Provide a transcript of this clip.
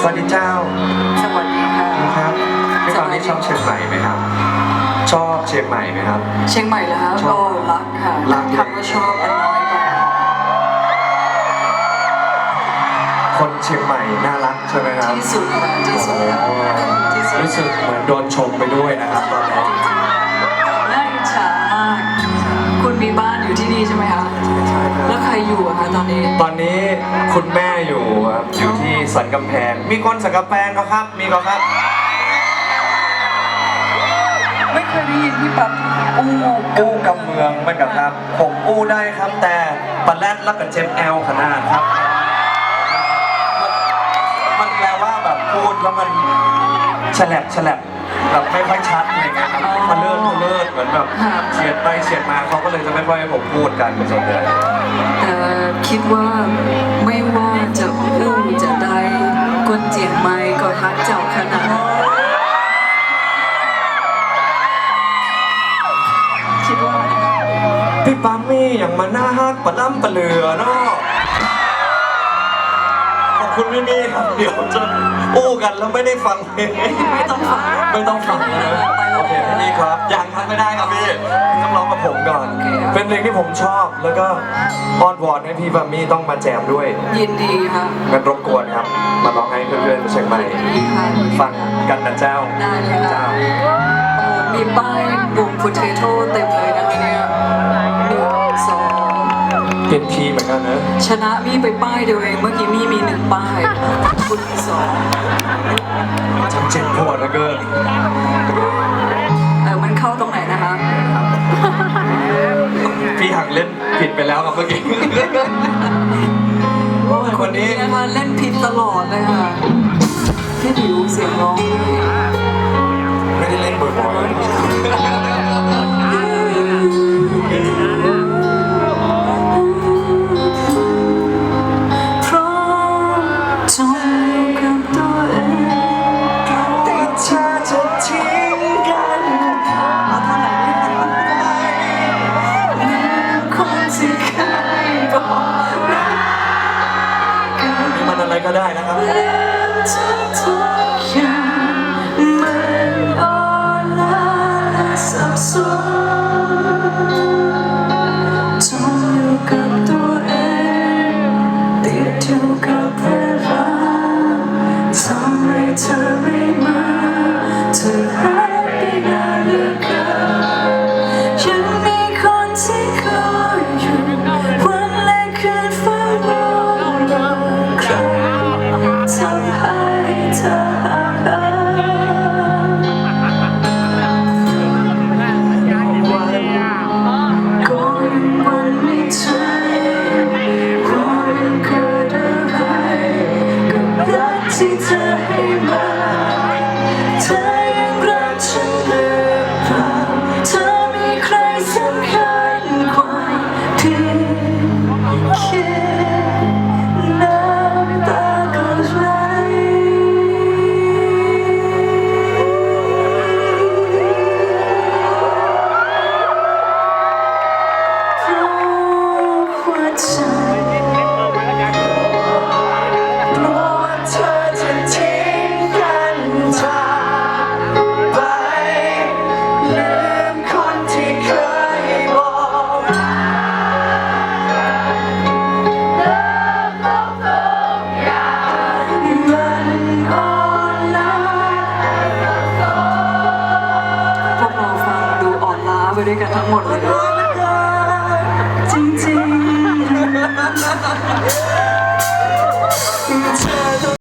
สวัสดีเจ้าสวัสดีค่ะครับพี่ตอนนี้ชอบเชียงใหม่ไหมครับ ชอบเชียงใหม่ไหมครับ เชียงใหม่แล้วชอก็บรักค่ะรัก คำว่าชอบมันน้อยไปคนเชียงใหม่น่ารักใช่ไหมครับที่สุดค่ะที่สุดค่ะโอ้ที่สุดรู้สึกเหมือนโดนชมไปด้วยนะครับตอนนี้น่าอิจฉามากคุณมีบ้านอยู่ที่นี่ใช่ไหมคะแล้วใครอยู่อะคะตอนนี้ ตอนนี้ คุณแม่อยู่ครับ อยู่ที่สันกำแพง มีคนสันกำแพงก็ครับ มีก็ครับ ไม่เคยได้ยินพี่ปั๊บอู้อู้กำเมืองมันกับครับ ผมอู้ได้ครับแต่ปันแรดรับกับเจมแอลขนาดครับมันมันแปลว่าแบบพูดแล้วมันฉลับฉลับ แบบไม่ค่อยชัดอะไรเงี้ยครับมันเลื่อนมันเลื่อนเหมือนแบบเฉียดไปเฉียดมาเขาก็เลยจะไม่ค่อยให้ผมพูดกันส่วนใหญ่แต่คิดว่าไม่ว่าจะอู้จะใดคนเจียงใหม่ก็ฮักเจ้าขนาดคิดว่านะคะพี่ปามี่อย่างมาหน้าฮักปะล่ำปะเหลือเนาะขอบคุณพี่มี่ครับเดี๋ยวจะอู้กันแล้วไม่ได้ฟังเพลงไม่ต้องฟัง ไม่ต้องฟังนะไปแล้โอวเคพี่มี่ครับยังทักไม่ได้ครับพี่ต้องร้องกับผมก่อนโอเคครับเป็นเพลงที่ผมชอบแล้วก็อ้อนวอนให้พี่ปามี่ต้องมาแจมด้วยยินดีค่ะงั้นรบกวนครับ มาร้องให้เพื่อนๆเชียงใหม่ยินดีค่ะฟังกันนะเจ้าได้เลยค่ะเจ้าโอ้มีป้ายวงพุทเทโต้เต็มเลยนะคะเนี่ยหนึ่งสองเป็นพีเหมือนกันนะชนะมี่ไปป้ายเดียวเองเมื่อกี้มี่มีหนึ่ง ป้ายคุณมีสองฉันเจ็บปวดเหลือเกินเออมันเข้าตรงไหนนะคะพี่หักเล่นผิดไปแล้วครับเมื่อกี้โอ้ยคนนี้นะคะเล่นผิดตลอดเลยค่ะพี่ดิวเสียงร้อง ก็ได้นะครับสับสนจงอยู่กับตัวเองติดอยู่กับเวลาทำให้เธอไม่มาเธอ ทำใด้วยกันทั้งหมดเลยนะจริงๆ